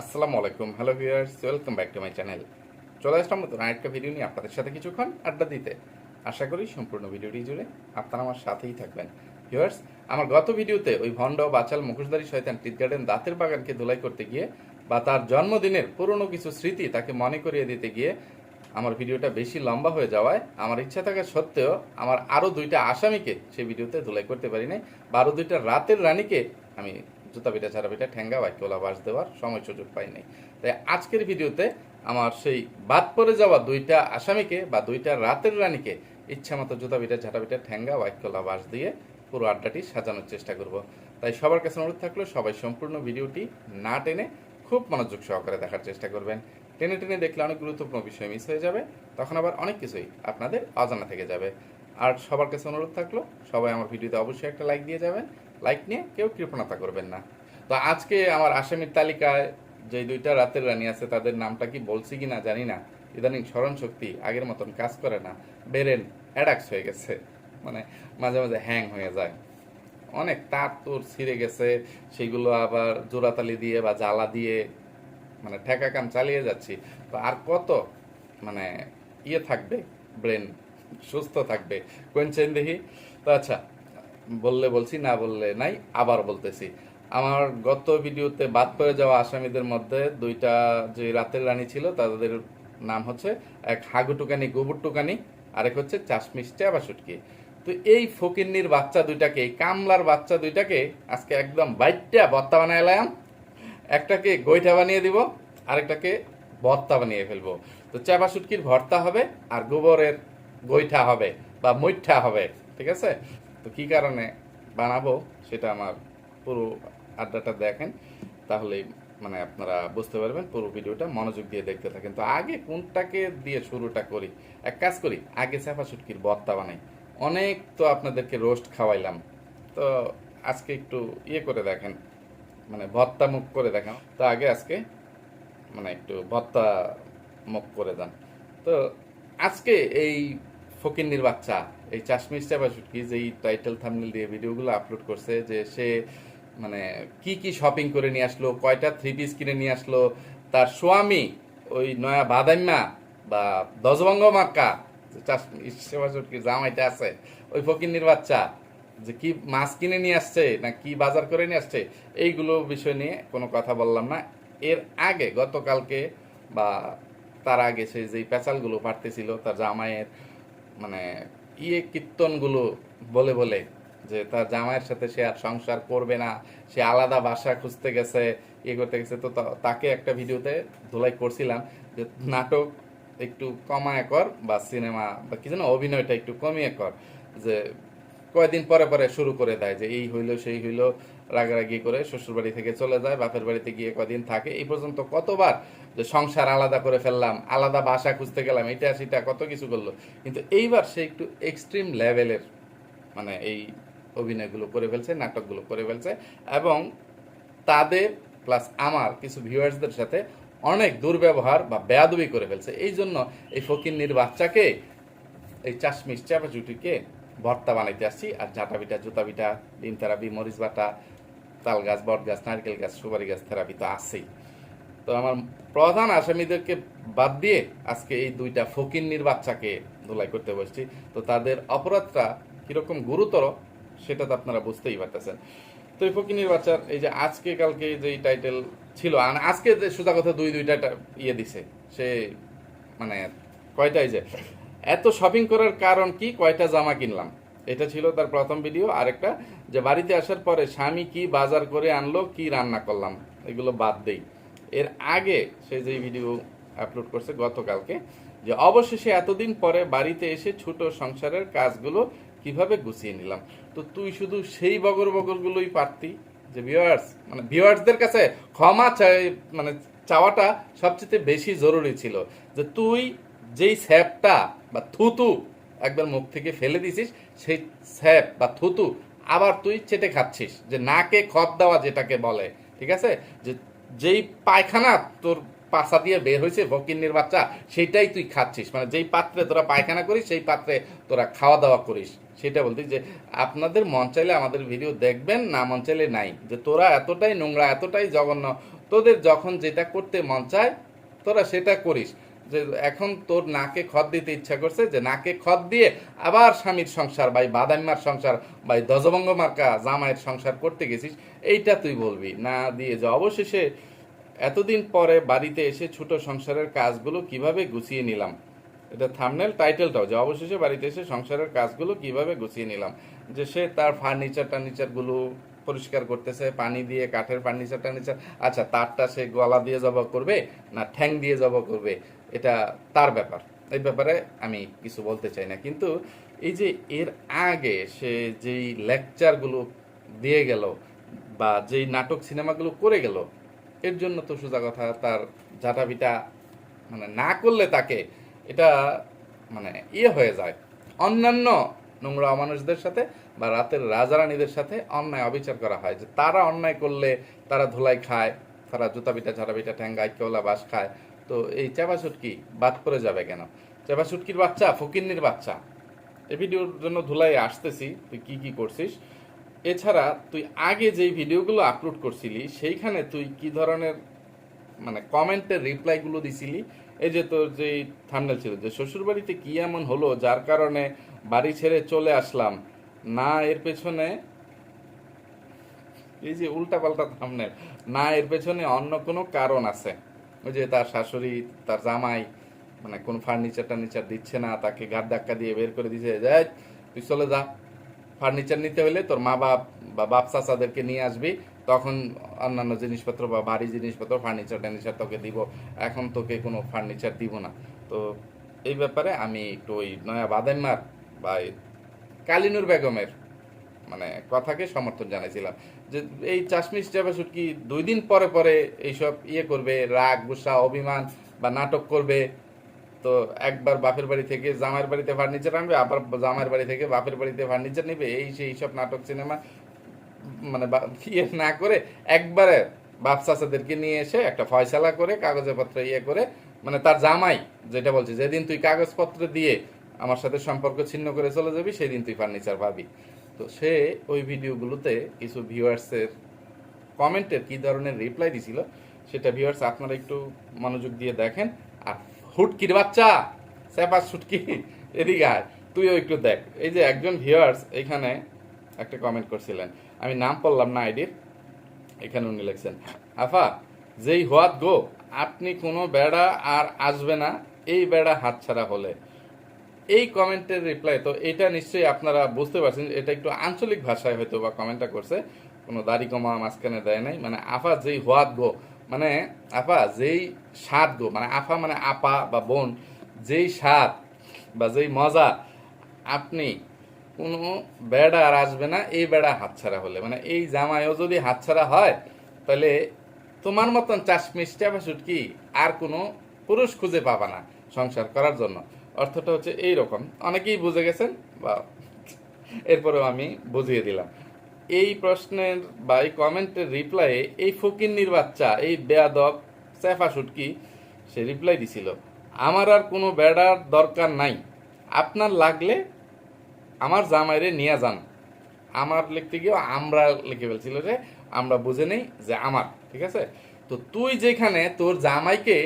আসসালামু আলাইকুম। Hello viewers welcome back to my channel চলে আসলাম নতুন আরেকটা ভিডিও নিয়ে আপনাদের সাথে কিছুক্ষণ আড্ডা দিতে। আশা করি সম্পূর্ণ ভিডিওটি জুড়ে আপনারা আমার সাথেই থাকবেন। ভিউয়ার্স আমার গত ভিডিওতে ওই ভণ্ড, বাচাল, মুখোশধারী শয়তান টিট গার্ডেন দাঁতের বাগানকে ধুলাই করতে গিয়ে বা তার জন্মদিনের পুরনো কিছু স্মৃতি তাকে মনে করিয়ে দিতে গিয়ে আমার ভিডিওটা বেশি লম্বা হয়ে যাওয়ায় আমার ইচ্ছা থাকা সত্ত্বেও আমার আরও দুইটা আসামিকে সেই ভিডিওতে ধুলাই করতে পারি নাই বা আরও দুইটা রাতের রানীকে আমি জুতা পিঠা ছাড়া পিঠা ঠ্যাঙ্গা বাক্যলা বাস দেওয়ার সময় সুযোগ পাই নাই তাই আজকের ভিডিওতে আমার সেই বাদ পড়ে যাওয়া দুইটা আসামিকে বা দুইটা রাতের রানীকে ইচ্ছা মতো জুতা পিঠা ঝাঁটা পিঠা ঠ্যাঙ্গা বাক্যলা বাস দিয়ে পুরো আড্ডাটি সাজানোর চেষ্টা করব। তাই সবার কাছে অনুরোধ থাকল, সবাই সম্পূর্ণ ভিডিওটি না টেনে খুব মনোযোগ সহকারে দেখার চেষ্টা করবেন। টেনে টেনে দেখলে অনেক গুরুত্বপূর্ণ বিষয় মিস হয়ে যাবে, তখন আবার অনেক কিছুই আপনাদের অজানা থেকে যাবে। আর সবার কাছে অনুরোধ থাকল, সবাই আমার ভিডিওতে অবশ্যই একটা লাইক দিয়ে যাবেন। লাইক নিয়ে কেউ কৃপণতা করবেন না। তো আজকে আমার আসামির তালিকায় যে দুইটা রাতের রানী আছে, তাদের নামটা কি বলছি কি না জানি না। ইদানিং স্মরণ শক্তি আগের মতন কাজ করে না। বেরেন অ্যাডাক্স হয়ে গেছে। মানে মাঝে মাঝে হ্যাং হয়ে যায়। অনেক তার তোর ছিঁড়ে গেছে, সেগুলো আবার জোড়াতালি দিয়ে বা জ্বালা দিয়ে মানে ঠেকা কাম চালিয়ে যাচ্ছি। তো আর কত মানে ইয়ে থাকবে ব্রেন? সুস্থ থাকবে। কোন চেন দেখি? তো আচ্ছা বললে বলছি, না বললে নাই, আবার বলতেছি। আমার গত ভিডিওতে বাদ পড়ে যাওয়া আসামিদের মধ্যে দুইটা যে রাতের রানী ছিল, তাদের নাম হচ্ছে এক হাগু টুকানি গোবর টুকানি আরেক হচ্ছে চাশমিশ চাবা সুটকি তো এই ফকিন্নির বাচ্চা দুইটাকে কামলার বাচ্চা দুইটাকে আজকে একদম বাইটটা বত্তা বানায় এলাম। একটাকে গৈঠা বানিয়ে দিব, আরেকটাকে ভর্তা বানিয়ে ফেলব। তো চাপা শুটকির ভর্তা হবে আর গোবরের গৈঠা হবে বা মৈঠা হবে, ঠিক আছে? তো কি কারণে বানাবো সেটা আমার পুরো আড্ডাটা দেখেন, তাহলেই মানে আপনারা বুঝতে পারবেন পুরো ভিডিওটা মনোযোগ দিয়ে দেখতে থাকেন। তো আগে কোনটাকে দিয়ে শুরুটা করি? এক কাজ করি, আগে চাপা শুটকির ভর্তা বানাই। অনেক তো আপনাদেরকে রোস্ট খাওয়াইলাম। তো আজকে একটু ইয়ে করে দেখেন মানে ভত্তা মুখ করে দেখেন। তো আগে আজকে মানে একটু ভত্তা মুখ করে দেন। তো আজকে এই ফকিন্নির বাচ্চা, এই চাশমিশ চাপা শুটকি যে টাইটেল থামনেল দিয়ে ভিডিওগুলো আপলোড করছে যে সে মানে কি কি শপিং করে নিয়ে আসলো, কয়টা থ্রি পিস কিনে নিয়ে আসলো, তার স্বামী ওই নয়া বাদাম্মা বা দজবঙ্গ মাক্কা জামাইটা আছে, ওই ফকিন্নির বাচ্চা, যে কি মাছ কিনে নিয়ে আসছে না কি বাজার করে নিয়ে আসছে, এইগুলো বিষয় নিয়ে কোনো কথা বললাম না। এর আগে, গতকালকে বা তার আগে সে যেই পেঁচালগুলো পারতেছিল তার জামাইয়ের মানে ইয়ে কীর্তনগুলো বলে বলে যে তার জামাইয়ের সাথে সে আর সংসার করবে না, সে আলাদা বাসা খুঁজতে গেছে ইয়ে করতে গেছে। তো তাকে একটা ভিডিওতে ধুলাই করছিলাম যে নাটক একটু কমায় কর বা সিনেমা বা কি যেন অভিনয়টা একটু কমিয়ে কর। যে কয়দিন পরে পরে শুরু করে দেয় যে এই হইল, সেই হইল। রাগারাগি করে শ্বশুর বাড়ি থেকে চলে যায়, বাপের বাড়িতে গিয়ে কদিন থাকে। এই পর্যন্ত কতবার যে সংসার আলাদা করে ফেললাম, আলাদা বাসা খুঁজতে গেলাম, এটা সেটা কত কিছু করল। কিন্তু এইবার সে একটু এক্সট্রিম লেভেলের মানে এই অভিনয়গুলো করে ফেলছে, নাটকগুলো করে ফেলছে এবং তাদের প্লাস আমার কিছু ভিউয়ার্সদের সাথে অনেক দুর্ব্যবহার বা বেয়াদবি করে ফেলছে। এই জন্য এই ফকিন্নির বাচ্চাকে, এই চাশমিশ চাপা জুটিকে ভর্তা বানাইতে আসছি। আর ঝাঁটা পিঠা, জুতা পিঠা, ডিম থেরাপি মরিচ বাটা তাল গাছ, বট গাছ, নারকেল গাছ, সুপারি গাছ, থেরাপি তো আছেই। তো আমার প্রধান আসামিদেরকে বাদ দিয়ে আজকে এই দুইটা ফকিন্নির বাচ্চাকে ধুলাই করতে বসছি। তো তাদের অপরাধটা কীরকম গুরুতর, সেটা তো আপনারা বুঝতেই পারতেছেন। তো এই ফকিন্নির বাচ্চার এই যে আজকে কালকে যে টাইটেল ছিল আজকে যে সোজা কথা দুই দুইটা ইয়ে দিছে, সে মানে কয়টাই যে, এত শপিং করার কারণ কি? কয়টা জামা কিনলাম? এটা ছিল তার প্রথম ভিডিও আরেকটা যে বাড়িতে আসার পরে স্বামী কি বাজার করে আনলো, কি রান্না করলাম, এগুলো বাদ দেই। এর আগে সে যে ভিডিও আপলোড করছে গতকালকে, যে অবশেষে এতদিন পরে বাড়িতে এসে ছোট সংসারের কাজগুলো কীভাবে গুছিয়ে নিলাম। তো তুই শুধু সেই বগর বগরগুলোই পারতি যে ভিউয়ার্স মানে ভিউয়ার্সদের কাছে ক্ষমা চাই মানে চাওয়াটা সবচেয়ে বেশি জরুরি ছিল। যে তুই যেই স্যাপটা বা থুতু একবার মুখ থেকে ফেলে দিছিস, সেই স্যাপ বা থুতু আবার তুই চেটে খাচ্ছিস যে নাকে খত দেওয়া যেটাকে বলে, ঠিক আছে? যে যেই পায়খানা তোর পাশা দিয়ে বের হয়েছে বকিন্নির বাচ্চা সেইটাই তুই খাচ্ছিস। মানে যেই পাত্রে তোরা পায়খানা করিস, সেই পাত্রে তোরা খাওয়া দাওয়া করিস। সেটা বলতে যে আপনাদের মন চাইলে আমাদের ভিডিও দেখবেন, না মন চাইলে নাই। যে তোরা এতটাই নোংরা, এতটাই জঘন্য, তোদের যখন যেটা করতে মন চায়, তোরা সেটা করিস। যে এখন তোর নাকে খদ দিতে ইচ্ছা করছে যে নাকে খদ দিয়ে আবার স্বামীর সংসার এই বাদাম্মার সংসার বা এই দজবঙ্গ মার্কা জামাইয়ের সংসার করতে গেছিস, এইটা তুই বলবি? না দিয়ে যে অবশেষে এতদিন পরে বাড়িতে এসে ছোট সংসারের কাজগুলো কীভাবে গুছিয়ে নিলাম? এটা থামনেল টাইটেলটাও, যে অবশেষে বাড়িতে এসে সংসারের কাজগুলো কীভাবে গুছিয়ে নিলাম? যে সে তার ফার্নিচার টার্নিচারগুলো পরিষ্কার করতেছে, পানি দিয়ে, কাঠের ফার্নিচার টার্নিচার আচ্ছা তারটা সে গলা দিয়ে জবা করবে না ঠ্যাং দিয়ে জবা করবে? এটা তার ব্যাপার। এই ব্যাপারে আমি কিছু বলতে চাই না। কিন্তু এই যে এর আগে সে যেই লেকচারগুলো দিয়ে গেল বা যেই নাটক সিনেমাগুলো করে গেল, এর জন্য তো সোজা কথা, তার ঝাঁটাপিটা মানে না করলে তাকে এটা মানে ইয়ে হয়ে যায়। অন্যান্য নোংরা মানুষদের সাথে বা রাতের রাজারানীদের সাথে অন্যায় অবিচার করা হয়। যে তারা অন্যায় করলে তারা ধুলাই খায়, তারা জুতা পিঠা ঝাড়া পিঠা ঠ্যাঙ্গা কেওলা বাস খায় তো এই চাপা সুটকি বাদ করে যাবে কেন? চাপা সুটকির বাচ্চা, ফকিন্নির বাচ্চা। এই ভিডিওর জন্য ধুলাই আসতেছি, তুই কি কি করছিস? এছাড়া তুই আগে যেই ভিডিওগুলো আপলোড করছিলি, সেইখানে তুই কি ধরনের মানে কমেন্টের রিপ্লাইগুলো দিছিলি? এই যে তোর যে থামনেল ছিল, যে শ্বশুরবাড়িতে কি এমন হলো, যার কারণে বাড়ি ছেড়ে চলে আসলাম, না এর পেছনে, এই যে উল্টা পাল্টা থামনেল না এর পেছনে অন্য কোনো কারণ আছে? ওই যে তার শাশুড়ি, তার জামাই মানে কোন ফার্নিচার টার্নিচার দিচ্ছে না, তাকে ঘাট ধাক্কা দিয়ে বের করে দিছে যাই তুই চলে যা। ফার্নিচার নিতে হলে তোর মা বাপ বা বাপ চাচাদেরকে নিয়ে আসবি, তখন অন্যান্য জিনিসপত্র বা ভারী জিনিসপত্র ফার্নিচার টার্নিচার তোকে দিব। এখন তোকে কোনো ফার্নিচার দিব না। তো এই ব্যাপারে আমি একটু ওই নয়া বাদাইমার বা কালিনুর বেগমের মানে কথাকে সমর্থন জানাইছিলাম। যে এই চাশমিশ চাপাসুট কি দুই দিন পরে পরে এইসব ইয়ে করবে, রাগ, গুসা, অভিমান বা নাটক করবে? তো একবার বাপের বাড়ি থেকে জামাইয়ের বাড়িতে ফার্নিচার আনবে, আবার জামাইয়ের বাড়ি থেকে বাপের বাড়িতে ফার্নিচার নেবে, এই সেই সব নাটক সিনেমা মানে ইয়ে না করে একবারে বাপ চাচাদেরকে নিয়ে এসে একটা ফয়সালা করে কাগজে পত্র ইয়ে করে মানে তার জামাই যেটা বলছে, যেদিন তুই কাগজপত্র দিয়ে আমার সাথে সম্পর্ক ছিন্ন করে চলে যাবি, সেদিন তুই ফার্নিচার পাবি। তো সে ওই ভিডিওগুলোতে কিছু ভিউয়ার্সের কমেন্টের কি ধরনের রিপ্লাই দিছিল, সেটা ভিউয়ার্স আপনারা একটু মনোযোগ দিয়ে দেখেন। আর হুটকির বাচ্চা স্যাপার সুটকি এদিকে আয়, তুইও একটু দেখ। এই যে একজন ভিউয়ার্স এখানে একটা কমেন্ট করছিলেন। আমি নাম পড়লাম না আইডির, এখানে উনি লিখছেন, আফা, যেই হোয়াত গো, আপনি কোনো বেড়া আর আসবে না, এই বেড়া হাতছাড়া হলে। এই কমেন্টের রিপ্লাই তো এটা নিশ্চয়ই আপনারা বুঝতে পারছেন, এটা একটু আঞ্চলিক ভাষায় হয়তো বা কমেন্টটা করছে, কোনো দাড়ি কমা মাঝখানে দেয় নাই মানে আফা যেই হোয়াত গো মানে আফা যেই স্বাদ গো মানে আফা মানে আপা বা বোন, যেই স্বাদ বা যেই মজা, আপনি কোনো বেড়া আর আসবে না, এই বেড়া হাতছাড়া হলে মানে এই জামাইও যদি হাতছাড়া হয়, তাহলে তোমার মতন চাশমিশ চাপা কি আর কোনো পুরুষ খুঁজে পাবা না সংসার করার জন্য। অর্থটা হচ্ছে এই রকম অনেকেই বুঝে গেছেন, বা এরপরেও আমি বুঝিয়ে দিলাম। এই প্রশ্নের বা এই কমেন্টের রিপ্লাইয়ে এই ফকিন্নির বাচ্চা, এই বেয়াদব সেফা সুটকি সে রিপ্লাই দিছিল, আমার আর কোনো বেড়ার দরকার নাই। আপনার লাগলে আমার জামাইরে নিয়ে যান। আমার লিখতে গিয়ে আমরা লিখে ফেলছিল যে, আমরা বুঝে নেই যে আমার। ঠিক আছে? তো তুই যেখানে তোর জামাইকে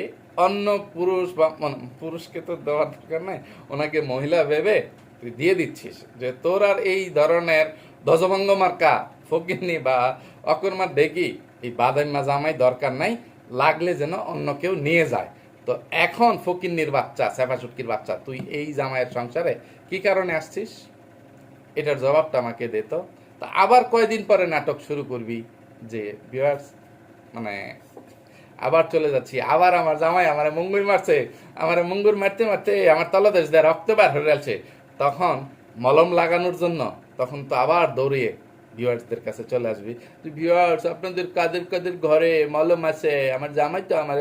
অন্য পুরুষ বা মানে পুরুষকে তো দেওয়ার দরকার নাই, ওনাকে মহিলা ভেবে তুই দিয়ে দিচ্ছিস যে তোর আর এই ধরনের ধ্বজভঙ্গ মার্কা ফকিরনি বা অকর্মার দেখি এই বাদাইমা জামাই দরকার নাই, লাগলে যেন অন্য কেউ নিয়ে যায়। তো এখন ফকিন্নির বাচ্চা সেফা চুটকির বাচ্চা, তুই এই জামাইয়ের সংসারে কি কারণে আসছিস? এটার জবাবটা আমাকে দে তো। তা আবার কয়দিন পরে নাটক শুরু করবি? যে ভিউয়ার্স মানে আবার চলে যাচ্ছি। আবার আমার জামাই আমার মুঙ্গুর মারছে, আমার মুঙ্গুর মারতে মারতে আমার তলদেশ দেয় রক্ত বার হয়ে গেছে। তখন মলম লাগানোর জন্য তখন তো আবার দৌড়িয়ে ভিউয়ার্সদের কাছে চলে আসবি। ভিউয়ার্স আপনাদের কাদের কাদের ঘরে মলম আছে? আমার জামাই তো আমার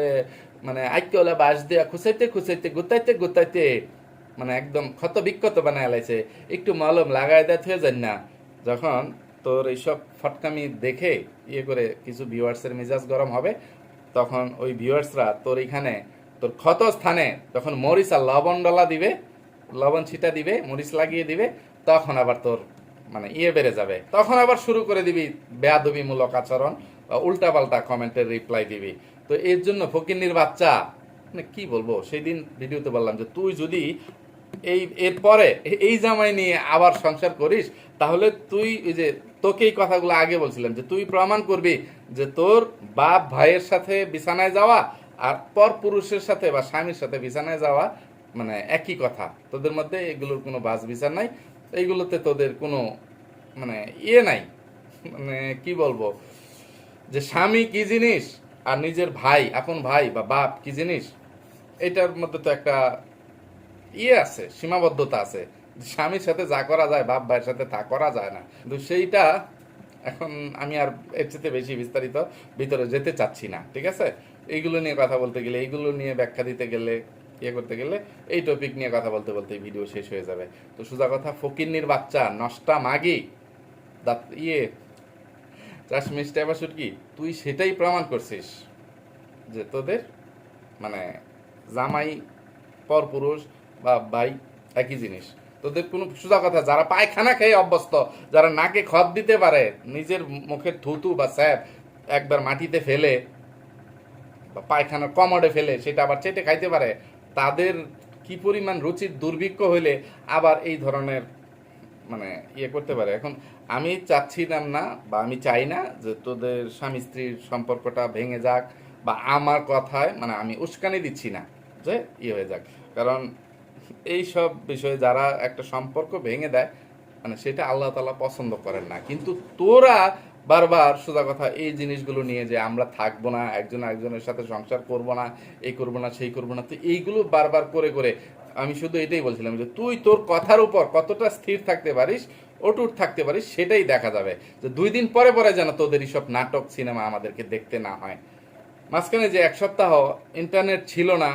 মানে আইকলা বাস দেয়া খুসাইতে খুসাইতে গুতাইতে গুতাইতে মানে একদম ক্ষত বিক্ষত বানায় লাইছে। একটু মলম লাগাই দেয় হয়ে যান না। যখন তোর এইসব ফটকামি দেখে ইয়ে করে কিছু ভিউয়ার্সের মেজাজ গরম হবে তখন ওই ভিউয়ার্সরা, তোর এখানে, তোর ক্ষত স্থানে তখন মরিচ আর লবণ ডলা দিবে, লবণ ছিটা দিবে, মরিচ লাগিয়ে দিবে, তখন আবার তোর মানে ইয়ে বেড়ে যাবে। তখন আবার শুরু করে দিবি বেয়াদবিমূলক আচরণ বা উল্টাপাল্টা কমেন্টের রিপ্লাই দিবি। তো এর জন্য ফকিন্নির বাচ্চা মানে কি বলব সেই দিন ভিডিওতে বললাম যে, তুই যদি এই, এরপরে, এই জামাই নিয়ে আবার সংসার করিস, তাহলে তুই ওই যে তোকে এই কথাগুলো আগে বলছিলাম যে তুই প্রমাণ করবি যে তোর বাপ ভাইয়ের সাথে বিছানায় যাওয়া আর পর পুরুষের সাথে বা স্বামীর সাথে বিছানায় যাওয়া মানে একই কথা। তোদের মধ্যে এগুলোর কোনো বাস বিচার নাই। এইগুলোতে তোদের কোনো মানে ইয়ে নাই। মানে কি বলব? যে স্বামী কি জিনিস আর নিজের ভাই, আপন ভাই বা বাপ কি জিনিস, এটার মধ্যে তো একটা ইয়ে আছে, সীমাবদ্ধতা আছে। স্বামীর সাথে যা করা যায়, বাপ ভাইয়ের সাথে তা করা যায় না। কিন্তু সেইটা এখন আমি আর এর চেয়ে বেশি বিস্তারিত ভিতরে যেতে চাচ্ছি না, ঠিক আছে? এইগুলো নিয়ে কথা বলতে গেলে, এইগুলো নিয়ে ব্যাখ্যা দিতে গেলে ইয়ে করতে গেলে, এই টপিক নিয়ে কথা বলতে বলতে ভিডিও শেষ হয়ে যাবে। তো সোজা কথা, ফকিন্নির বাচ্চা, নষ্টা মাগি। দাঁত ইয়ে চাষ মিষ্টি আবার কি? তুই সেটাই প্রমাণ করছিস যে তোদের মানে জামাই, পরপুরুষ বা ভাই, একই জিনিস। তোদের কোনো সোজা কথা, যারা পায়খানা খেয়ে অভ্যস্ত, যারা নাকে খত দিতে পারে, নিজের মুখের থুতু বা স্যাপ একবার মাটিতে ফেলে বা পায়খানা কমড়ে ফেলে, সেটা আবার চেটে খাইতে পারে, তাদের কি পরিমাণ রুচির দুর্ভিক্ষ হইলে আবার এই ধরনের মানে ইয়ে করতে পারে। এখন আমি চাচ্ছিলাম না বা আমি চাই না যে তোদের স্বামী স্ত্রীর সম্পর্কটা ভেঙে যাক বা আমার কথায় মানে আমি উস্কানি দিচ্ছি না যে ইয়ে হয়ে যাক। কারণ এই সব বিষয়ে যারা একটা সম্পর্ক ভেঙে দেয় মানে সেটা আল্লাহ তালা পছন্দ করেন না। কিন্তু তোরা বারবার সোজা কথা, এই জিনিসগুলো নিয়ে যে আমরা থাকব না, একজন একজনের সাথে সংসার করব না, এই করব না, সেই করব না, তো এইগুলো বারবার করে করে আমি শুধু এটাই বলছিলাম যে তুই তোর কথার উপর কতটা স্থির থাকতে পারিস, অটুট থাকতে পারিস, সেটাই দেখা যাবে। যে দুই দিন পরে পরে যেন তোদের এইসব নাটক, সিনেমা আমাদেরকে দেখতে না হয়। মাঝখানে যে এক সপ্তাহ ইন্টারনেট ছিল না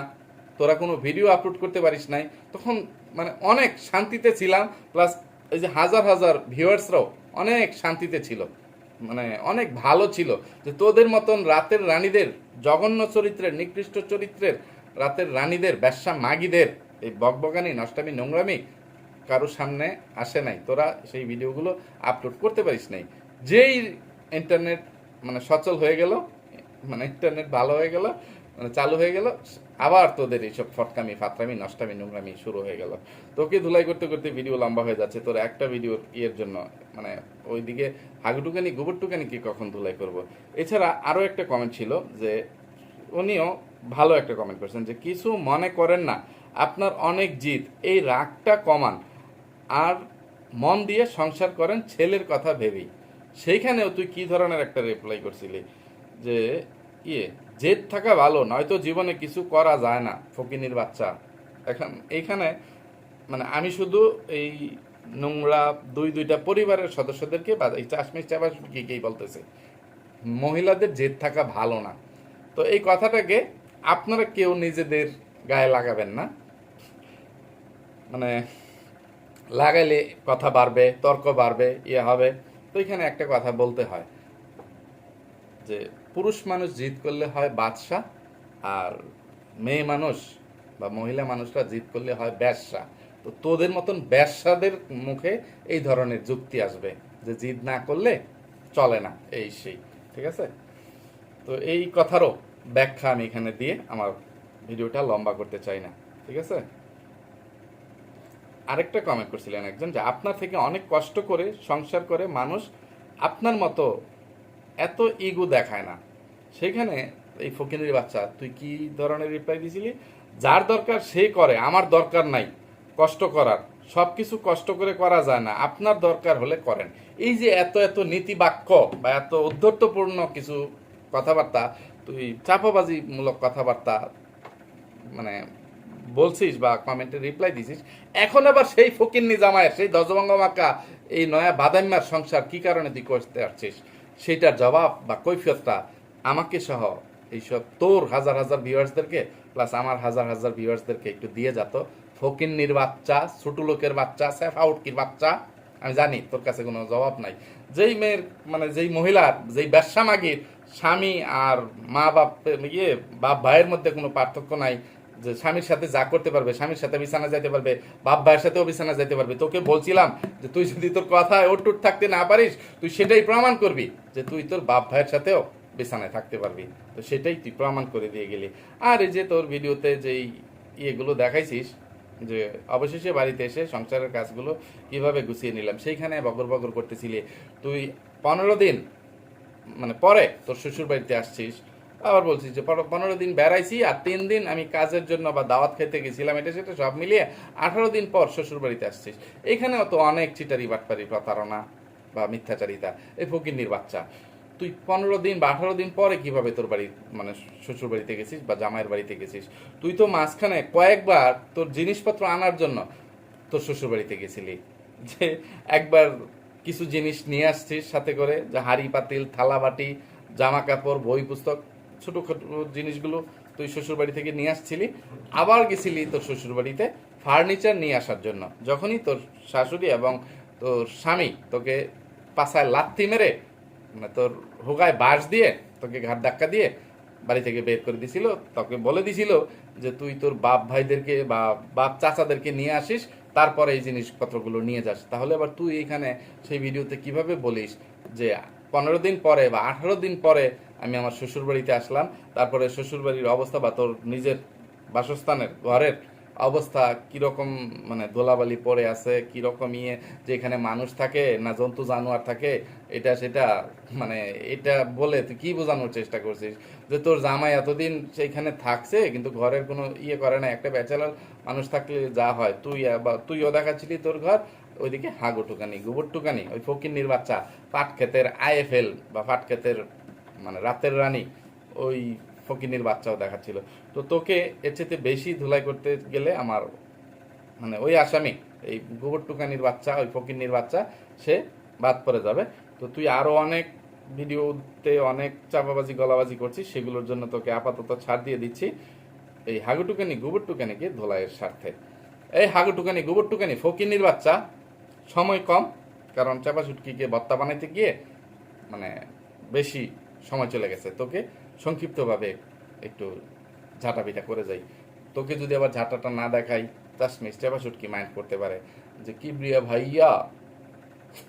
তোরা কোনো ভিডিও আপলোড করতে পারিস নাই। তখন মানে অনেক শান্তিতে ছিলাম প্লাস এই যে হাজার হাজার ভিউয়ার্সরাও অনেক শান্তিতে ছিল। মানে অনেক ভালো ছিল যে তোদের মতন রাতের রানীদের, জঘন্য চরিত্রের, নিকৃষ্ট চরিত্রের, রাতের রানীদের ব্যবসা মাগিদের, এই বকবগানি নষ্টামি, নোংরামি কারোর সামনে আসে নাই। তোরা সেই ভিডিওগুলো আপলোড করতে পারিস নাই। যেই ইন্টারনেট মানে সচল হয়ে গেল মানে ইন্টারনেট ভালো হয়ে গেল মানে চালু হয়ে গেল। আবার তোদের এইসব ফটকামি ফাতরামি নষ্টামি, নোংরামি শুরু হয়ে গেল। তোকে ধুলাই করতে করতে ভিডিও লম্বা হয়ে যাচ্ছে। তোর একটা ভিডিওর ইয়ের জন্য মানে ওইদিকে হাগুটুকানি গোবরটুকানি কি কখন ধুলাই করব? এছাড়া আরও একটা কমেন্ট ছিল যে, উনিও ভালো একটা কমেন্ট করেছেন যে, কিছু মনে করেন না, আপনার অনেক জিত এই রাগটা কমান। আর মন দিয়ে সংসার করেন ছেলের কথা ভেবেই। সেইখানেও তুই কি ধরনের একটা রিপ্লাই করছিলি? যে ইয়ে জেদ থাকা ভালো, নয়তো জীবনে কিছু করা যায় না, ফকিনির বাচ্চা। এখন এইখানে মানে আমি শুধু এই নোংরা দুই দুইটা পরিবারের সদস্যদেরকে বা এই চাষমিস চাবাসকেই বলতেছে, মহিলাদের জেদ থাকা ভালো না। তো এই কথাটাকে আপনারা কেউ নিজেদের গায়ে লাগাবেন না। মানে লাগাইলে কথা বাড়বে, তর্ক বাড়বে ইয়ে হবে। তো এখানে একটা কথা বলতে হয়। যে পুরুষ মানুষ জিত করলে হয় বাদশা আর মেয়ে মানুষ বা মহিলা মানুষরা জিত করলে হয় ব্যবসা তো তোদের মতন ব্যবসাদের মুখে এই ধরনের যুক্তি আসবে যে জিদ না করলে চলে না, এই সেই, ঠিক আছে? তো এই কথারও ব্যাখ্যা আমি এখানে দিয়ে আমার ভিডিওটা লম্বা করতে চাই না, ঠিক আছে? আরেকটা কমেন্ট করছিলেন একজন যে, আপনার থেকে অনেক কষ্ট করে, সংসার করে মানুষ আপনার মতো এত ইগো দেখায় না। সেখানে এই ফকিনের বাচ্চা, তুই কি ধরনের রিপ্লাই দিয়েছিলি যার দরকার সে করে, আমার দরকার নাই, কষ্ট করার। সব কিছু কষ্ট করে করা যায় না, আপনার দরকার হলে করেন। এই যে এত এত নীতি বাক্য বা এত উদ্ধর্তপূর্ণ কিছু কথাবার্তা, তুই চাপাবাজিমূলক কথাবার্তা মানে বলছিস বা কমেন্টে রিপ্লাই দিছিস, এখন আবার সেই ফকিন্নি জামায়ের সেই দজবঙ্গ মাকা এই নয়া বাদাম্যার সংসার কি কারণে তুই করতে আসছিস? সেইটার জবাব বা কৈফিয়তটা আমাকে সহ এইসব তোর হাজার হাজার ভিউয়ার্সদেরকে প্লাস আমার হাজার হাজার ভিউয়ার্সদেরকে একটু দিয়ে যেত ফকিন্নির বাচ্চা, ছোট লোকের বাচ্চা স্যাফাউটকির বাচ্চা, আমি জানি তোর কাছে কোনো জবাব নাই। যেই মেয়ের মানে যেই মহিলার, যেই ব্যবসা মাগির, স্বামী আর মা বাপ ইয়ে বাপ ভাইয়ের মধ্যে কোনো পার্থক্য নাই। যে স্বামীর সাথে যা করতে পারবে, স্বামীর সাথে বিছানা যাইতে পারবে, বাপ ভাইয়ের সাথেও বিছানা যাইতে পারবে। তোকে বলছিলাম যে তুই যদি তোর কথায় ওটুট থাকতে না পারিস, তুই সেটাই প্রমাণ করবি যে তুই তোর বাপ ভাইয়ের সাথেও বিছানায় থাকতে পারবি। তো সেটাই তুই প্রমাণ করে দিয়ে গেলি। আর এই যে তোর ভিডিওতে যেই ইয়েগুলো দেখাইছিস, যে অবশেষে বাড়িতে এসে সংসারের কাজগুলো কীভাবে গুছিয়ে নিলাম, সেইখানে বগর বগর করতেছিলি। তুই পনেরো দিন মানে পরে তোর শ্বশুর বাড়িতে আসছিস আবার বলছিস যে পনেরো দিন বেড়াইছি আর তিন দিন আমি কাজের জন্য বা দাওয়াত খেতে গেছিলাম, এটা সেটা সব মিলিয়ে আঠারো দিন পর শ্বশুর বাড়িতে আসছিস। এখানেও তো অনেক চিটারি বাটপারি প্রতারণা বা মিথ্যাচারিতা এই ফকিন্নির বাচ্চা। তুই পনেরো দিন বা আঠারো দিন পরে কীভাবে তোর বাড়ি মানে শ্বশুর বাড়িতে গেছিস বা জামাইয়ের বাড়িতে গেছিস? তুই তো মাঝখানে কয়েকবার তোর জিনিসপত্র আনার জন্য তোর শ্বশুর বাড়িতে গেছিলি। যে একবার কিছু জিনিস নিয়ে আসছিস সাথে করে, যে হাড়ি, পাতিল, থালা, বাটি জামা কাপড় বই পুস্তক ছোটোখাটো জিনিসগুলো তুই শ্বশুর বাড়ি থেকে নিয়ে আসছিলি, আবার গেছিলি তোর শ্বশুর বাড়িতে ফার্নিচার নিয়ে আসার জন্য। যখনই তোর শাশুড়ি এবং তোর স্বামী তোকে পাছায় লাথি মেরে মানে তোর হোগায় বাঁশ দিয়ে তোকে ঘাট ধাক্কা দিয়ে বাড়ি থেকে বের করে দিছিল, তোকে বলে দিছিল যে তুই তোর বাপ ভাইদেরকে বা বাপ চাচাদেরকে নিয়ে আসিস, তারপরে এই জিনিসপত্রগুলো নিয়ে যাস। তাহলে আবার তুই এখানে সেই ভিডিওতে কীভাবে বলিস যে পনেরো দিন পরে বা আঠারো দিন পরে আমি আমার শ্বশুর বাড়িতে আসলাম। তারপরে শ্বশুর বাড়ির অবস্থা বা তোর নিজের বাসস্থানের ঘরের অবস্থা কীরকম মানে দোলাবালি পড়ে আছে, কীরকম ইয়ে যে এখানে মানুষ থাকে না জন্তু জানোয়ার থাকে, এটা সেটা মানে এটা বলে তুই কি বোঝানোর চেষ্টা করছিস? যে তোর জামাই এতদিন সেইখানে থাকছে, কিন্তু ঘরের কোনো ইয়ে করে না, একটা ব্যাচেলার মানুষ থাকলে যা হয়, তুই বা তুইও দেখাচ্ছিলি তোর ঘর, ওইদিকে হাগু টুকানি, গোবর টুকানি, ওই ফকির বাচ্চা পাট ক্ষেতের আইএফএল বা পাট ক্ষেতের মানে রাতের রানী, ওই ফকিনির বাচ্চাও দেখাচ্ছিল। তো তোকে এর চেয়ে বেশি ধুলাই করতে গেলে আমার মানে ওই আসামি, এই গোবর টুকানির বাচ্চা, ওই ফকিন্নির বাচ্চা, সে বাদ পড়ে যাবে। তো তুই আরও অনেক ভিডিওতে অনেক চাপাবাজি, গলাবাজি করছিস, সেগুলোর জন্য তোকে আপাতত ছাড় দিয়ে দিচ্ছি। এই হাগুটুকানি গোবর টুকানিকে ধোলাইয়ের স্বার্থে। এই হাগুটুকানি গোবর টুকানি ফকিন্নির বাচ্চা, সময় কম, কারণ চাপা সুটকিকে বত্তা বানাইতে গিয়ে মানে বেশি সময় চলে গেছে। তোকে সংক্ষিপ্তভাবে একটু ঝাঁটাপিটা করে যাই। তোকে যদি আবার ঝাঁটাটা না দেখাই, তার চাশমিস চাপা সুটকি মাইন্ড করতে পারে। যে, কি প্রিয়া ভাইয়া?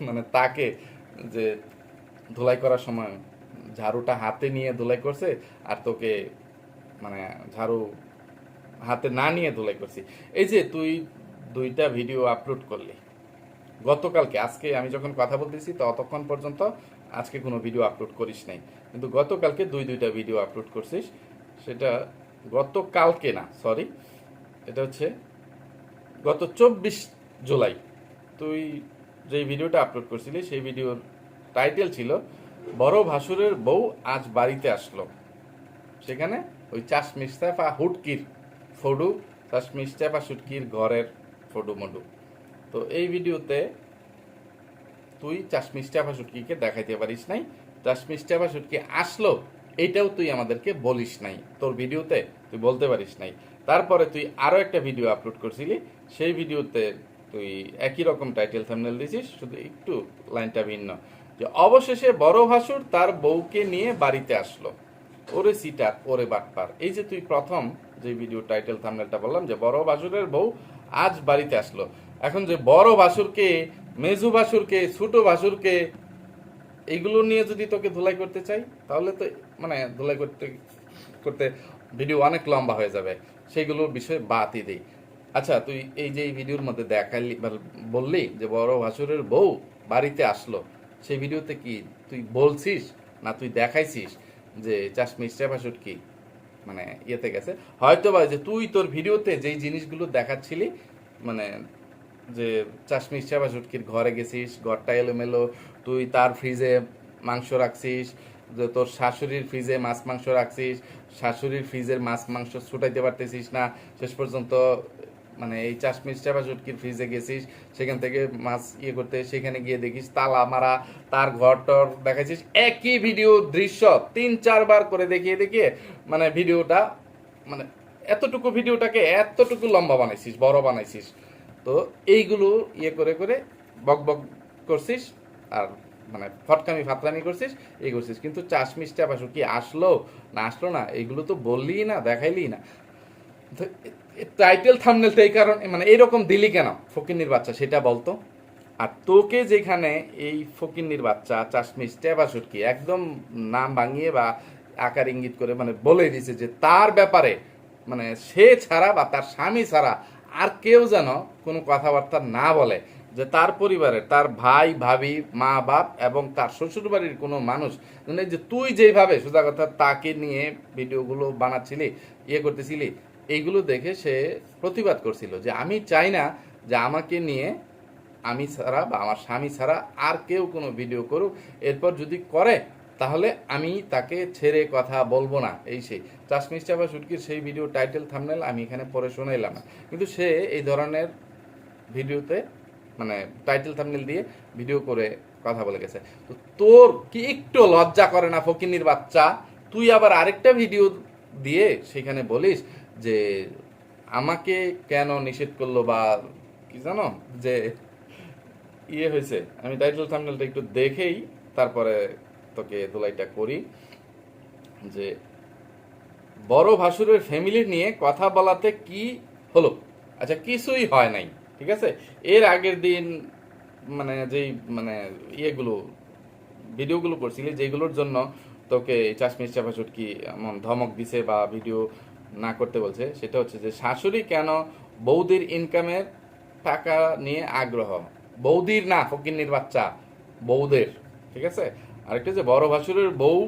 মানে তাকে যে, ধুলাই করার সময় ঝাড়ুটা হাতে নিয়ে ধুলাই করছে, আর তোকে মানে ঝাড়ু হাতে না নিয়ে ধুলাই করছি। এই যে, তুই দুইটা ভিডিও আপলোড করলি। গতকালকে, আজকে আমি যখন কথা বলতেছি, ততক্ষণ পর্যন্ত আজকে কোনো ভিডিও আপলোড করিস নাই। কিন্তু গতকালকে দুই দুইটা ভিডিও আপলোড করছিস। সেটা গতকালকে না সরি এটা হচ্ছে গত চব্বিশ জুলাই। তুই যেই ভিডিওটা আপলোড করছিলি, সেই ভিডিওর টাইটেল ছিল, বড় ভাসুরের বউ আজ বাড়িতে আসলো। সেখানে ওই চাষ মিস্তাফা হুটকির ফডু চাষ মিস্তাফা সুটকির ঘরের ফডু মডু তো এই ভিডিওতে তুই চাশমিস চাপা সুটকিকে দেখাইতে পারিস নাই চাশমিস চাপা সুটকি আসলো এইটাও তুই আমাদেরকে বলিস নাই। তোর ভিডিওতে তুই বলতে পারিস নাই। তারপরে তুই আরও একটা ভিডিও আপলোড করছিলি, সেই ভিডিওতে তুই একই রকম টাইটেল থামনেল দিছিস শুধু একটু লাইনটা ভিন্ন। যে অবশেষে বড় ভাসুর তার বউকে নিয়ে বাড়িতে আসলো। ওরে সিটার, ওরে বাটপার। এই যে তুই প্রথম যে ভিডিও টাইটেল থামনেলটা বললাম, যে বড় ভাসুরের বউ আজ বাড়িতে আসলো। এখন যে বড় ভাসুরকে, মেজু ভাসুরকে, ছোট ভাসুরকে এইগুলো নিয়ে যদি তোকে ধুলাই করতে চাই, তাহলে তো মানে ধুলাই করতে করতে ভিডিও অনেক লম্বা হয়ে যাবে। সেইগুলো বিষয়ে বাদই দেই আচ্ছা তুই এই যে এই ভিডিওর মধ্যে দেখালি বললি যে বড় ভাসুরের বউ বাড়িতে আসলো সেই ভিডিওতে কি তুই বলছিস না তুই দেখাইছিস যে চাশমিস চাপাশুট কি? মানে ইয়েতে গেছে। হয়তো বা যে তুই তোর ভিডিওতে যেই জিনিসগুলো দেখাচ্ছিলি মানে যে চাশমিস চাপা সুটকির ঘরে গেছিস, ঘরটা এলোমেলো তুই তার ফ্রিজে মাংস রাখছিস তোর শাশুড়ির ফ্রিজে মাছ মাংস রাখছিস, শাশুড়ির ফ্রিজের মাছ মাংস ছুটাইতে পারতেছিস না, শেষ পর্যন্ত মানে এই চাশমিস চাপা সুটকির ফ্রিজে গেছিস, সেখান থেকে মাছ ইয়ে করতে, সেখানে গিয়ে দেখিস তালা মারা, তার ঘর টর দেখাইছিস একই ভিডিও দৃশ্য, তিন চারবার করে দেখিয়ে দেখিয়ে মানে ভিডিওটা মানে এতটুকু ভিডিওটাকে এতটুকু লম্বা বানাইছিস, বড় বানাইছিস। তো এইগুলো ইয়ে করে করে বক বক করছিস আর মানে ফটকামি ফাতরামি করছিস, এই করছিস। কিন্তু চাশমিস চাপাসু কি আসলো না আসলো না, এগুলো তো বললি না দেখাইলি না। তো টাইটেল থামনেল তো এই কারণ মানে এইরকম দিলি কেন ফকিন্নির বাচ্চা, সেটা বলতো? আর তোকে যেখানে এই ফকিন্নির বাচ্চা চাশমিস টেবাসুটকি একদম নাম ভাঙিয়ে বা আকার ইঙ্গিত করে মানে বলে দিছে যে তার ব্যাপারে মানে সে ছাড়া বা তার স্বামী ছাড়া আর কেউ যেন কোনো কথাবার্তা না বলে। যে তার পরিবারের, তার ভাই, ভাবি, মা, বাপ এবং তার শ্বশুরবাড়ির কোনো মানুষ মানে যে তুই যেভাবে সোজা কথা, তাকে নিয়ে ভিডিওগুলো বানাচ্ছিলি ইয়ে করতেছিলি, এইগুলো দেখে সে প্রতিবাদ করছিল যে আমি চাই না যে আমাকে নিয়ে আমি ছাড়া বা আমার স্বামী ছাড়া আর কেউ কোনো ভিডিও করুক। এরপর যদি করে, তাহলে আমি তাকে ছেড়ে কথা বলব না। এই সেই। চাশমিস চাপা সুটকির সেই ভিডিও টাইটেল থামনেল আমি এখানে পরে শোনাইলাম। না কিন্তু সে এই ধরনের ভিডিওতে মানে টাইটেল থামনেল দিয়ে ভিডিও করে কথা বলে গেছে। তো তোর কি একটু লজ্জা করে না ফকিনির বাচ্চা? তুই আবার আরেকটা ভিডিও দিয়ে সেখানে বলিস যে আমাকে কেন নিষেধ করল বা কি জানো যে ইয়ে হয়েছে। আমি টাইটেল থামনেলটা একটু দেখেই তারপরে তোকে দোলাইটা করি যে বড় ভাসুরের ফ্যামিলি নিয়ে কথা বলাতে কি হলো? আচ্ছা কিছুই হয় নাই। ঠিক আছে? এর আগের দিন মানে যেই মানে ইয়েগুলো, ভিডিওগুলো করছিলি যেগুলোর জন্য তোকে চাশমিস চাপা চুটকি এমন ধমক দিছে বা ভিডিও না করতে বলছে, সেটা হচ্ছে যে শাশুড়ি কেন বৌদির ইনকামের টাকা নিয়ে আগ্রহ? বৌদির না, ফকিন্নির বাচ্চা, বৌদের, ঠিক আছে? আরেকটা যে বড় ভাসুরের বউ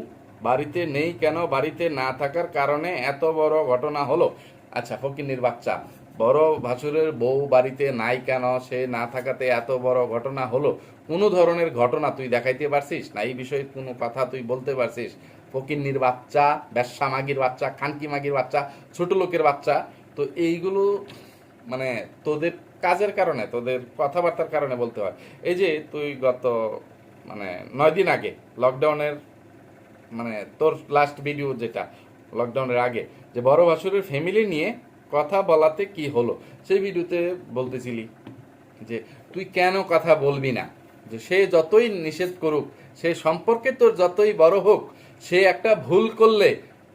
বাড়িতে নেই কেন? বাড়িতে না থাকার কারণে এত বড় ঘটনা হলো। আচ্ছা ফকিন্নির বাচ্চা বড় ভাসুরের বউ বাড়িতে নাই কেন? সে না থাকাতে এত বড় ঘটনা হলো। কোনো ধরনের ঘটনা তুই দেখাইতে পারছিস না? এই বিষয়ে কোনো কথা তুই বলতে পারছিস? ফকিন্নির বাচ্চা ব্যবসা মাগির বাচ্চা খানকি মাগির বাচ্চা, ছোট লোকের বাচ্চা। তো এইগুলো মানে তোদের কাজের কারণে, তোদের কথাবার্তার কারণে বলতে হয়। এই যে তুই গত মানে নয় দিন আগে লকডাউনের মানে তোর লাস্ট ভিডিও যেটা লকডাউনের আগে, যে বড় ভাসুরের ফ্যামিলি নিয়ে কথা বলাতে কি হলো? সেই ভিডিওতে বলতেছিলি যে, তুই কেন কথা বলবি না? যে সে যতই নিষেধ করুক, সে সম্পর্কে তোর যতই বড় হোক, সে একটা ভুল করলে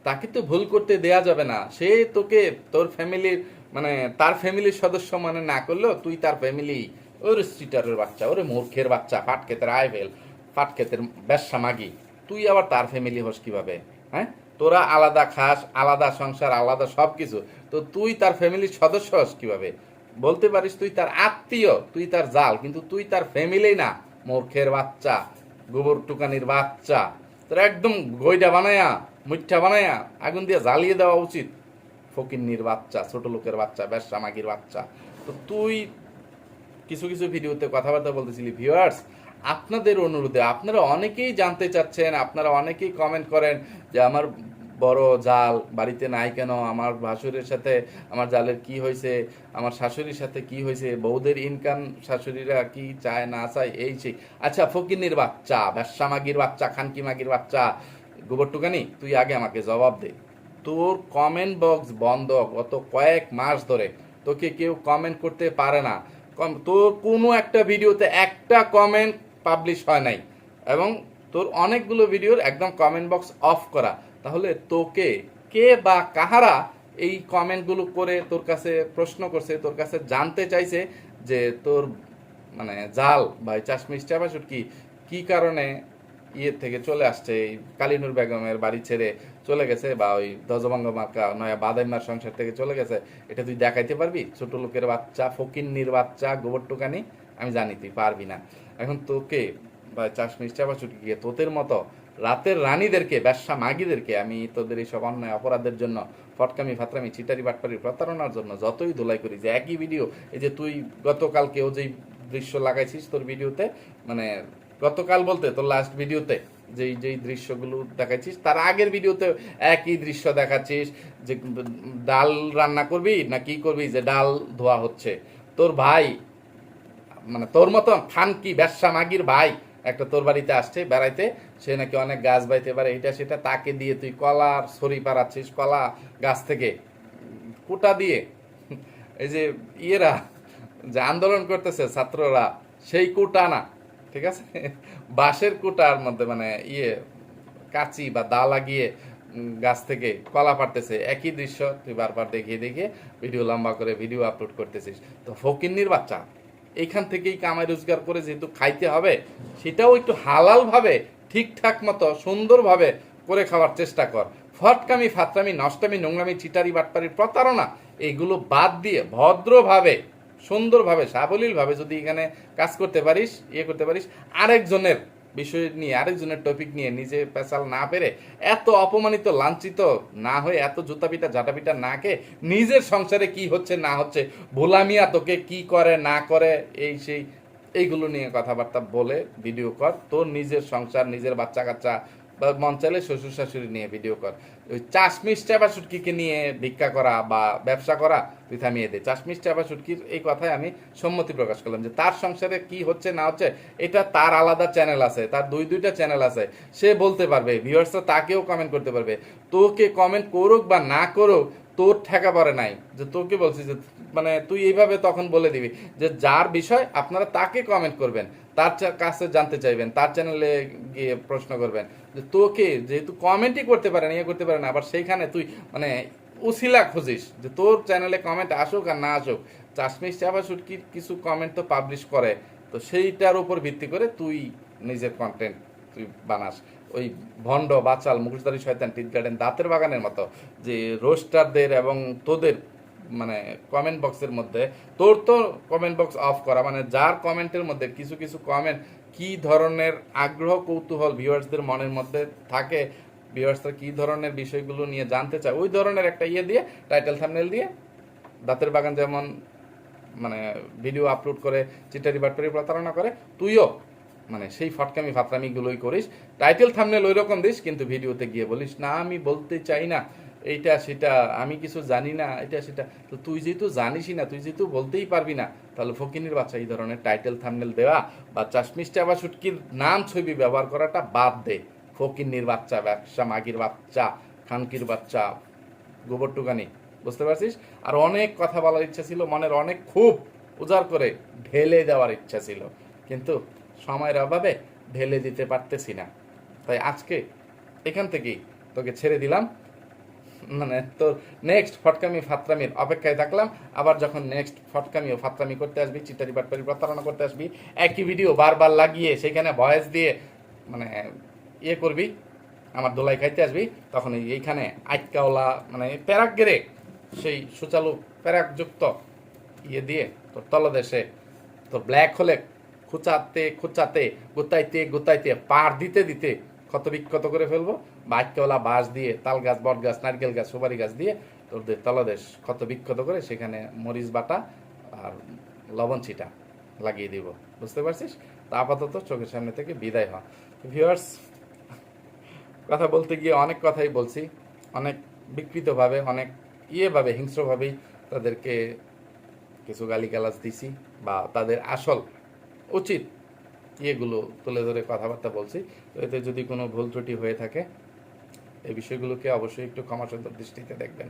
তাকে তো ভুল করতে দেয়া যাবে না। সে তোকে তোর ফ্যামিলির মানে তার ফ্যামিলির সদস্য মানে না করলেও তুই তার ফ্যামিলি, ওর সিটারের বাচ্চা, ওরে মূর্খের বাচ্চা ফাট ক্ষেতের আইভেল ফাট ক্ষেতের ব্যবসা মাগি। তুই আবার তার ফ্যামিলি হোস কীভাবে হ্যাঁ? তোরা আলাদা খাস, আলাদা সংসার, আলাদা সব কিছু তো তুই তার ফ্যামিলির সদস্য হস কীভাবে? বলতে পারিস তুই তার আত্মীয়, তুই তার জাল, কিন্তু তুই তার ফ্যামিলি না। মূর্খের বাচ্চা গোবর টুকানির বাচ্চা, তোর একদম গইটা বানায়া মুঠা বানায়া, আগুন দিয়ে জ্বালিয়ে দেওয়া উচিত। ফকিন্নির বাচ্চা, ছোট লোকের বাচ্চা ব্যবসা মাগির বাচ্চা। তো তুই কিছু কিছু ভিডিওতে কথাবার্তা বলতেছিলি ভিউয়ার্স আপনাদের অনুরোধে, আপনারা অনেকেই জানতে চাচ্ছেন, আপনারা অনেকেই কমেন্ট করেন যে আমার বড় জাল, বাড়িতে নাই কেন? আমার ভাসুরের সাথে আমার জালের কি হয়েছে? আমার শাশুড়ির সাথে কি হয়েছে? বউদের ইনকাম শাশুড়িরা কি চায়, না চায়? এই সেই। আচ্ছা ফকিন্নির বাচ্চা ব্যবসা মাগির বাচ্চা খানকি মাগির বাচ্চা, গোবর টুকানি, তুই আগে আমাকে জবাব দে। তোর কমেন্ট বক্স বন্ধ গত কয়েক মাস ধরে। তোকে কেউ কমেন্ট করতে পারে না। তোর কোনো একটা ভিডিওতে একটা কমেন্ট পাবলিশ হয় নাই। এবং তোর অনেকগুলো ভিডিওর একদম কমেন্ট বক্স অফ করা। তাহলে তোকে কে বা কাহারা এই কমেন্টগুলো করে তোর কাছে প্রশ্ন করছে, তোর কাছে জানতে চাইছে যে তোর মানে জাল বা এই চাশমিস চাপাসুট কি কি কারণে ইয়ে থেকে চলে আসছে? এই কালিনুর বেগমের বাড়ি ছেড়ে চলে গেছে বা ওই দজবঙ্গ মার্কা নয়া বাদাইমার সংসার থেকে চলে গেছে, এটা তুই দেখাইতে পারবি? ছোট লোকের বাচ্চা, ফকিন্নির বাচ্চা গোবর টুকানি আমি জানি তুই পারবি না। এখন তোকে বা চাশমিস চাপাচুটি গিয়ে তোদের মতো রাতের রানীদেরকে, ব্যবসা মাগিদেরকে আমি তোদের এই সব অন্যায় অপরাধের জন্য ফটকামি, ফাতরামি চিটারি বাটপারি প্রতারণার জন্য যতই দোলাই করি, যে একই ভিডিও এই যে তুই গতকালকেও যেই দৃশ্য লাগাইছিস তোর ভিডিওতে মানে গতকাল বলতে তোর লাস্ট ভিডিওতে যেই যেই দৃশ্যগুলো দেখাচ্ছিস তার আগের ভিডিওতে একই দৃশ্য দেখাচ্ছিস যে ডাল রান্না করবি না কি করবি, যে ডাল ধোয়া হচ্ছে। তোর ভাই মানে তোর মতো খানকি ব্যবসা মাগির ভাই একটা তোর বাড়িতে আসছে বেড়াইতে, সে নাকি অনেক গাছ বাইতে পারে, এটা সেটা তাকে দিয়ে তুই কলার ছড়ি পাড়াচ্ছিস, কলা গাছ থেকে। কুটা দিয়ে। এই যে ইয়েরা যে আন্দোলন করতেছে ছাত্ররা, সেই কুটা না, ঠিক আছে? বাঁশের কুটার মধ্যে মানে ইয়ে কাচি বা দা লাগিয়ে গাছ থেকে কলা পারতেছে একই দৃশ্য, তুই বারবার দেখিয়ে দেখিয়ে ভিডিও লম্বা করে ভিডিও আপলোড করতেছিস। তো ফকিন্নির বাচ্চা। এইখান থেকেই কামাই রোজগার করে যেহেতু খাইতে হবে, সেটাও একটু হালালভাবে, ঠিকঠাক মতো, সুন্দরভাবে করে খাওয়ার চেষ্টা কর। ফটকামি, ফাতরামি, নষ্টামি, নোংরামি, চিটারি বাটপারি প্রতারণা এইগুলো বাদ দিয়ে ভদ্রভাবে, সুন্দরভাবে, সাবলীলভাবে যদি এখানে কাজ করতে পারিস ইয়ে করতে পারিস, আরেকজনের বিষয় নিয়ে, আরেকজনের টপিক নিয়ে নিজে পেশাল না পেরে এত অপমানিত, লাঞ্ছিত না হয়ে এত জুতা পিটা জাটা পিটা না খেয়ে নিজের সংসারে কি হচ্ছে, না হচ্ছে ভোলামিয়া তোকে কি করে, না করে, এই সেই, এইগুলো নিয়ে কথাবার্তা বলে ভিডিও কর তোর নিজের সংসার, নিজের বাচ্চা কাচ্চা বা মন চাইলে শ্বশুর শাশুড়ি নিয়ে ভিডিও কর। ওই চাশমিশ চাপা সুটকিকে নিয়ে ভিক্ষা করা বা ব্যবসা করা, তুই থামিয়ে দে। চাশমিশ চাপা সুটকির এই কথায় আমি সম্মতি প্রকাশ করলাম যে তার সংসারে কি হচ্ছে না হচ্ছে, এটা তার আলাদা চ্যানেল আছে, তার দুই দুইটা চ্যানেল আছে। সে বলতে পারবে ভিউয়ার্সরা তাকেও কমেন্ট করতে পারবে। তোকে কমেন্ট করুক বা না করুক তোর ঠেকা পড়ে নাই, যে তোকে বলছি যে মানে তুই এইভাবে তখন বলে দিবি যে যার বিষয় আপনারা তাকে কমেন্ট করবেন, তার কাছে জানতে চাইবেন, তার চ্যানেলে গিয়ে প্রশ্ন করবেন, যে তোকে যেহেতু কমেন্টই করতে পারে না ইয়ে করতে পারে না, আবার সেইখানে তুই মানে উসিলা খুঁজিস, যে তোর চ্যানেলে কমেন্ট আসুক আর না আসুক, চাশমিশ চাপা সুটকির কিছু কমেন্ট তো পাবলিশ করে, তো সেইটার উপর ভিত্তি করে তুই নিজের কন্টেন্ট তুই বানাস। ওই ভণ্ড বাচাল মুখোশধারী শয়তান টিট গার্ডেন দাঁতের বাগানের মতো, যে রোস্টারদের এবং তোদের মানে কমেন্ট বক্সের মধ্যে, তোর তো কমেন্ট বক্স অফ করা মানে যার কমেন্টের মধ্যে কিছু কিছু কমেন্ট কি ধরনের আগ্রহ, কৌতূহল ভিউয়ার্সদের মনের মধ্যে থাকে ভিউয়ার্সরা কি ধরনের বিষয়গুলো নিয়ে জানতে চায়, ওই ধরনের একটা ইয়ে দিয়ে টাইটেল থাম্বনেল দিয়ে দাঁতের বাগান যেমন মানে ভিডিও আপলোড করে, চিটারি বাটপারি প্রতারণা করে, তুইও মানে সেই ফটকামি ফাতরামিগুলোই করিস। টাইটেল থামনেল ওই রকম দিস, কিন্তু ভিডিওতে গিয়ে বলিস, না, আমি বলতে চাই না। এইটা, সেটা, আমি কিছু জানি না, এটা, সেটা। তো তুই যেহেতু জানিসই না, তুই যেহেতু বলতেই পারবি না, তাহলে ফকিনির বাচ্চা এই ধরনের টাইটেল থামনেল দেওয়া বা চাশমিষ্টা বা সুটকির নাম ছবি ব্যবহার করাটা বাদ দে। ফকিন্নির বাচ্চা, ব্যবসা, মাগির বাচ্চা, খানকির বাচ্চা গোবর টুকানি বুঝতে পারছিস? আর অনেক কথা বলার ইচ্ছা ছিল, মনের অনেক খুব উজাড় করে ঢেলে দেওয়ার ইচ্ছা ছিল। কিন্তু সময়ের অভাবে ঢেলে দিতে পারতেছি না। তাই আজকে এখান থেকেই তোকে ছেড়ে দিলাম। মানে তোর নেক্সট ফটকামি ফাতরামির অপেক্ষায় থাকলাম। আবার যখন নেক্সট ফটকামি ও ফাতরামি করতে আসবি চিটারি বাটপারি প্রতারণা করতে আসবি, একই ভিডিও বারবার লাগিয়ে সেখানে ভয়েস দিয়ে মানে ইয়ে করবি, আমার দোলাই খাইতে আসবি, তখন এই- এইখানে আটকাওয়ালা মানে প্যারাক গেরে সেই সুচালু প্যারাকযুক্ত ইয়ে দিয়ে তোর তলদেশে তোর ব্ল্যাক হলে খুচাতে খুচাতে, গুতাইতে গুতাইতে, পার দিতে দিতে ক্ষত বিক্ষত করে ফেলব। বা আটকাওয়ালা বাঁশ দিয়ে, তাল গাছ, বট গাছ, নারকেল গাছ, সুপারি গাছ দিয়ে তোদের তলদেশ ক্ষত বিক্ষত করে সেখানে মরিচ বাটা আর লবণ ছিটা লাগিয়ে দিব। বুঝতে পারছিস? তা আপাতত চোখের সামনে থেকে বিদায় হ। ভিউয়ার্স কথা বলতে গিয়ে অনেক কথাই বলছি। অনেক বিকৃতভাবে, অনেক ইয়েভাবে, হিংস্রভাবেই তাদেরকে কিছু গালিগালাজ দিছি বা তাদের আসল উচিত। ইয়েগুলো তুলে ধরে কথাবার্তা বলছি। তো এতে যদি কোনো ভুল ত্রুটি হয়ে থাকে, এই বিষয়গুলোকে অবশ্যই একটু ক্ষমাসুন্দর দৃষ্টিতে দেখবেন।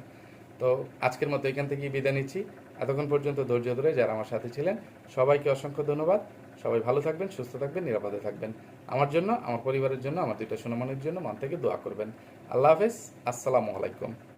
তো আজকের মতো এখান থেকেই বিদায় নিচ্ছি। এতক্ষণ পর্যন্ত ধৈর্য ধরে যারা আমার সাথে ছিলেন, সবাইকে অসংখ্য ধন্যবাদ। সবাই ভালো থাকবেন, সুস্থ থাকবেন, নিরাপদে থাকবেন। আমার জন্য, আমার পরিবারের জন্য, আমার দুইটা সোনামনের জন্য মন থেকে দোয়া করবেন। আল্লাহ হাফেজ, আসসালামু আলাইকুম।